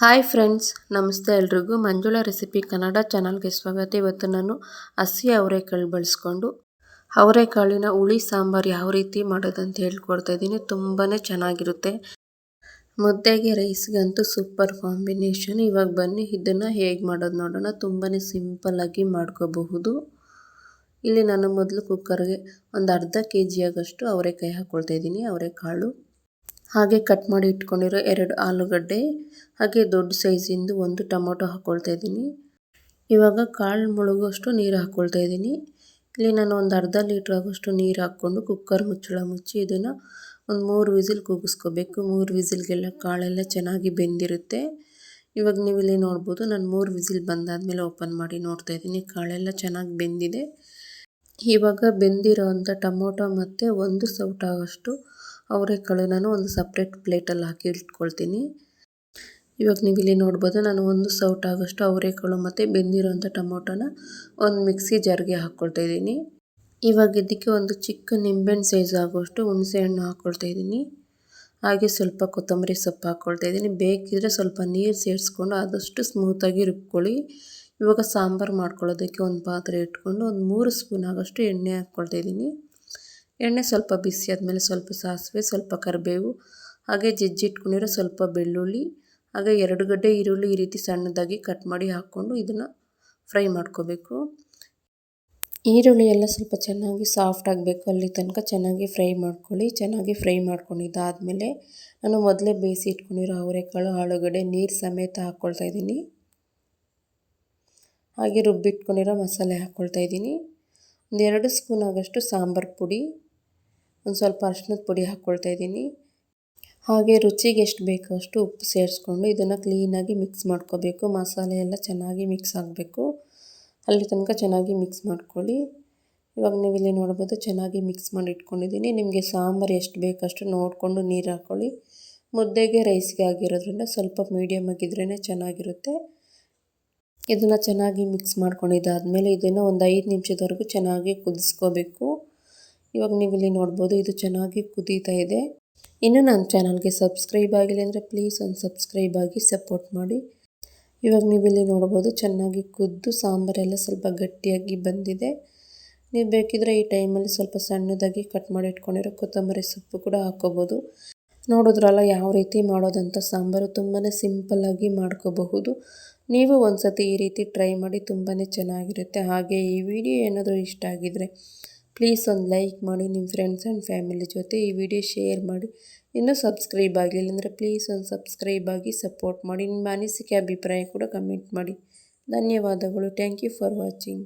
Hi friends ನಮಸ್ತೆ ಎಲ್ರಿಗೂ. ಮಂಜುಳ recipe Kannada ಚಾನಲ್ಗೆ ಸ್ವಾಗತ. ಇವತ್ತು ನಾನು ಹಸಿ ಅವರೆಕಾಳು ಬಳಸ್ಕೊಂಡು, ಅವರೆಕಾಳಿನ ಹುಳಿ, ಸಾಂಬಾರು ಯಾವ ರೀತಿ ಮಾಡೋದಂತ ಹೇಳ್ಕೊಡ್ತಾ ಇದ್ದೀನಿ. ತುಂಬಾ ಚೆನ್ನಾಗಿರುತ್ತೆ. ಮುದ್ದೆಗೆ ರೈಸ್ಗಂತೂ ಸೂಪರ್ ಕಾಂಬಿನೇಷನ್ ಇವಾಗ ಬನ್ನಿ, ಇದನ್ನು ಹೇಗೆ ಮಾಡೋದು ನೋಡೋಣ. ತುಂಬಾ ಸಿಂಪಲ್ಲಾಗಿ ಮಾಡ್ಕೋಬಹುದು. ಇಲ್ಲಿ ನಾನು ಮೊದಲು ಕುಕ್ಕರ್ಗೆ ಒಂದು ಅರ್ಧ ಕೆ ಜಿಯಾಗಷ್ಟು ಅವರೆಕಾಯಿ ಹಾಕ್ಕೊಳ್ತಾ ಇದ್ದೀನಿ, ಅವರೆಕಾಳು. ಹಾಗೆ ಕಟ್ ಮಾಡಿ ಇಟ್ಕೊಂಡಿರೋ ಎರಡು ಆಲೂಗಡ್ಡೆ, ಹಾಗೆ ದೊಡ್ಡ ಸೈಜಿಂದು ಒಂದು ಟೊಮೊಟೊ ಹಾಕ್ಕೊಳ್ತಾ ಇದ್ದೀನಿ. ಇವಾಗ ಕಾಳು ಮುಳುಗುವಷ್ಟು ನೀರು ಹಾಕ್ಕೊಳ್ತಾ ಇದ್ದೀನಿ. ಇಲ್ಲಿ ನಾನು ಒಂದು ಅರ್ಧ ಲೀಟ್ರ್ ಆಗೋಷ್ಟು ನೀರು ಹಾಕ್ಕೊಂಡು ಕುಕ್ಕರ್ ಮುಚ್ಚಳ ಮುಚ್ಚಿ ಇದನ್ನು ಒಂದು ಮೂರು ವಿಸಿಲ್ ಕೂಗಿಸ್ಕೋಬೇಕು. ಮೂರು ವಿಸಿಲ್ಗೆಲ್ಲ ಕಾಳೆಲ್ಲ ಚೆನ್ನಾಗಿ ಬೆಂದಿರುತ್ತೆ. ಇವಾಗ ನೀವು ಇಲ್ಲಿ ನೋಡ್ಬೋದು, ನಾನು ಮೂರು ವಿಸಿಲ್ ಬಂದಾದಮೇಲೆ ಓಪನ್ ಮಾಡಿ ನೋಡ್ತಾ ಇದ್ದೀನಿ. ಕಾಳೆಲ್ಲ ಚೆನ್ನಾಗಿ ಬೆಂದಿದೆ. ಇವಾಗ ಬೆಂದಿರೋ ಅಂಥ ಟೊಮೊಟೊ ಮತ್ತು ಒಂದು ಸೌಟ್ ಆಗೋಷ್ಟು ಅವರೆಕಾಳು ನಾನು ಒಂದು ಸಪ್ರೇಟ್ ಪ್ಲೇಟಲ್ಲಿ ಹಾಕಿ ಇಟ್ಕೊಳ್ತೀನಿ. ಇವಾಗ ನೀವು ಇಲ್ಲಿ ನೋಡ್ಬೋದು, ನಾನು ಒಂದು ಸೌಟ್ ಆಗೋಷ್ಟು ಅವರೆಕಾಳು ಮತ್ತು ಬೆಂದಿರೋಂಥ ಟೊಮೊಟೊನ ಒಂದು ಮಿಕ್ಸಿ ಜಾರ್ಗೆ ಹಾಕ್ಕೊಳ್ತಾ ಇದ್ದೀನಿ. ಇವಾಗ ಇದಕ್ಕೆ ಒಂದು ಚಿಕ್ಕ ನಿಂಬೆಹಣ್ಣು ಸೈಜ್ ಆಗೋಷ್ಟು ಹುಣಸೆ ಹಣ್ಣು ಹಾಕ್ಕೊಳ್ತಾ ಇದ್ದೀನಿ. ಹಾಗೆ ಸ್ವಲ್ಪ ಕೊತ್ತಂಬರಿ ಸೊಪ್ಪು ಹಾಕ್ಕೊಳ್ತಾ ಇದ್ದೀನಿ. ಬೇಕಿದ್ರೆ ಸ್ವಲ್ಪ ನೀರು ಸೇರಿಸ್ಕೊಂಡು ಆದಷ್ಟು ಸ್ಮೂತಾಗಿ ರುಬ್ಕೊಳ್ಳಿ. ಇವಾಗ ಸಾಂಬಾರು ಮಾಡ್ಕೊಳ್ಳೋದಕ್ಕೆ ಒಂದು ಪಾತ್ರೆ ಇಟ್ಕೊಂಡು ಒಂದು ಮೂರು ಸ್ಪೂನ್ ಆಗೋಷ್ಟು ಎಣ್ಣೆ ಹಾಕ್ಕೊಳ್ತಾ ಇದ್ದೀನಿ. ಎಣ್ಣೆ ಸ್ವಲ್ಪ ಬಿಸಿ ಆದಮೇಲೆ ಸ್ವಲ್ಪ ಸಾಸಿವೆ, ಸ್ವಲ್ಪ ಕರಿಬೇವು, ಹಾಗೆ ಜಜ್ಜಿಟ್ಕೊಂಡಿರೋ ಸ್ವಲ್ಪ ಬೆಳ್ಳುಳ್ಳಿ, ಹಾಗೆ ಎರಡು ಗಡ್ಡೆ ಈರುಳ್ಳಿ ಈ ರೀತಿ ಸಣ್ಣದಾಗಿ ಕಟ್ ಮಾಡಿ ಹಾಕ್ಕೊಂಡು ಇದನ್ನು ಫ್ರೈ ಮಾಡ್ಕೋಬೇಕು. ಈರುಳ್ಳಿ ಎಲ್ಲ ಸ್ವಲ್ಪ ಚೆನ್ನಾಗಿ ಸಾಫ್ಟ್ ಆಗಬೇಕು. ಅಲ್ಲಿ ತನಕ ಚೆನ್ನಾಗಿ ಫ್ರೈ ಮಾಡ್ಕೊಳ್ಳಿ. ಚೆನ್ನಾಗಿ ಫ್ರೈ ಮಾಡ್ಕೊಂಡಿದ್ದಾದಮೇಲೆ ನಾನು ಮೊದಲೇ ಬೇಯಿಸಿ ಇಟ್ಕೊಂಡಿರೋ ಅವರೆಕಾಳು ಆಳುಗಡೆ ನೀರು ಸಮೇತ ಹಾಕ್ಕೊಳ್ತಾ ಇದ್ದೀನಿ. ಹಾಗೆ ರುಬ್ಬಿಟ್ಕೊಂಡಿರೋ ಮಸಾಲೆ ಹಾಕ್ಕೊಳ್ತಾ ಇದ್ದೀನಿ. ಒಂದೆರಡು ಸ್ಪೂನ್ ಆಗೋಷ್ಟು ಸಾಂಬಾರು ಪುಡಿ. ಒಂದು ಸ್ವಲ್ಪ ಅರ್ಶಿನದ ಪುಡಿ ಹಾಕ್ಕೊಳ್ತಾ ಇದ್ದೀನಿ. ಹಾಗೆ ರುಚಿಗೆ ಎಷ್ಟು ಬೇಕೋ ಅಷ್ಟು ಉಪ್ಪು ಸೇರಿಸ್ಕೊಂಡು ಇದನ್ನು ಕ್ಲೀನಾಗಿ ಮಿಕ್ಸ್ ಮಾಡ್ಕೋಬೇಕು. ಮಸಾಲೆ ಎಲ್ಲ ಚೆನ್ನಾಗಿ ಮಿಕ್ಸ್ ಆಗಬೇಕು. ಅಲ್ಲಿ ತನಕ ಚೆನ್ನಾಗಿ ಮಿಕ್ಸ್ ಮಾಡ್ಕೊಳ್ಳಿ. ಇವಾಗ ನೀವು ಇಲ್ಲಿ ನೋಡ್ಬೋದು ಚೆನ್ನಾಗಿ ಮಿಕ್ಸ್ ಮಾಡಿ ಇಟ್ಕೊಂಡಿದ್ದೀನಿ. ನಿಮಗೆ ಸಾಂಬಾರು ಎಷ್ಟು ಬೇಕಷ್ಟು ನೋಡಿಕೊಂಡು ನೀರು ಹಾಕ್ಕೊಳ್ಳಿ ಮುದ್ದೆಗೆ ರೈಸ್ಗೆ ಆಗಿರೋದ್ರಿಂದ ಸ್ವಲ್ಪ ಮೀಡಿಯಮ್ ಆಗಿದ್ರೇ ಚೆನ್ನಾಗಿರುತ್ತೆ. ಇದನ್ನು ಚೆನ್ನಾಗಿ ಮಿಕ್ಸ್ ಮಾಡ್ಕೊಂಡಿದ್ದಾದಮೇಲೆ ಇದನ್ನು ಒಂದು ಐದು ನಿಮಿಷದವರೆಗೂ ಚೆನ್ನಾಗಿ ಕುದಿಸ್ಕೋಬೇಕು. ಇವಾಗ ನೀವು ಇಲ್ಲಿ ನೋಡ್ಬೋದು ಇದು ಚೆನ್ನಾಗಿ ಕುದೀತಾ ಇದೆ. ಇನ್ನು ನನ್ನ ಚಾನಲ್ಗೆ ಸಬ್ಸ್ಕ್ರೈಬ್ ಆಗಿಲ್ಲ ಅಂದರೆ ಪ್ಲೀಸ್ ಒಂದು ಸಬ್ಸ್ಕ್ರೈಬ್ ಆಗಿ ಸಪೋರ್ಟ್ ಮಾಡಿ. ಇವಾಗ ನೀವು ಇಲ್ಲಿ ನೋಡ್ಬೋದು ಚೆನ್ನಾಗಿ ಕುದ್ದು ಸಾಂಬಾರೆಲ್ಲ ಸ್ವಲ್ಪ ಗಟ್ಟಿಯಾಗಿ ಬಂದಿದೆ. ನೀವು ಬೇಕಿದ್ರೆ ಈ ಟೈಮಲ್ಲಿ ಸ್ವಲ್ಪ ಸಣ್ಣದಾಗಿ ಕಟ್ ಮಾಡಿ ಇಟ್ಕೊಂಡಿರೋ ಕೊತ್ತಂಬರಿ ಸೊಪ್ಪು ಕೂಡ ಹಾಕೋಬೋದು ನೋಡಿದ್ರಲ್ಲ ಯಾವ ರೀತಿ ಮಾಡೋದಂಥ ಸಾಂಬಾರು ತುಂಬಾ ಸಿಂಪಲ್ಲಾಗಿ ಮಾಡ್ಕೋಬಹುದು. ನೀವು ಒಂದು ಸತಿ ಈ ರೀತಿ ಟ್ರೈ ಮಾಡಿ ತುಂಬಾ ಚೆನ್ನಾಗಿರುತ್ತೆ. ಹಾಗೆ ಈ ವಿಡಿಯೋ ಏನಾದರೂ ಇಷ್ಟ ಆಗಿದರೆ ಪ್ಲೀಸ್ ಒಂದು ಲೈಕ್ ಮಾಡಿ ನಿಮ್ಮ ಫ್ರೆಂಡ್ಸ್ ಆ್ಯಂಡ್ ಫ್ಯಾಮಿಲಿ ಜೊತೆ ಈ ವಿಡಿಯೋ ಶೇರ್ ಮಾಡಿ. ಇನ್ನೂ ಸಬ್ಸ್ಕ್ರೈಬ್ ಆಗಲಿಲ್ಲ ಅಂದರೆ ಪ್ಲೀಸ್ ಒಂದು ಸಬ್ಸ್ಕ್ರೈಬ್ ಆಗಿ ಸಪೋರ್ಟ್ ಮಾಡಿ. ನಿಮ್ಮ ಅನಿಸಿಕೆ ಅಭಿಪ್ರಾಯ ಕೂಡ ಕಮೆಂಟ್ ಮಾಡಿ. ಧನ್ಯವಾದಗಳು. Thank you for watching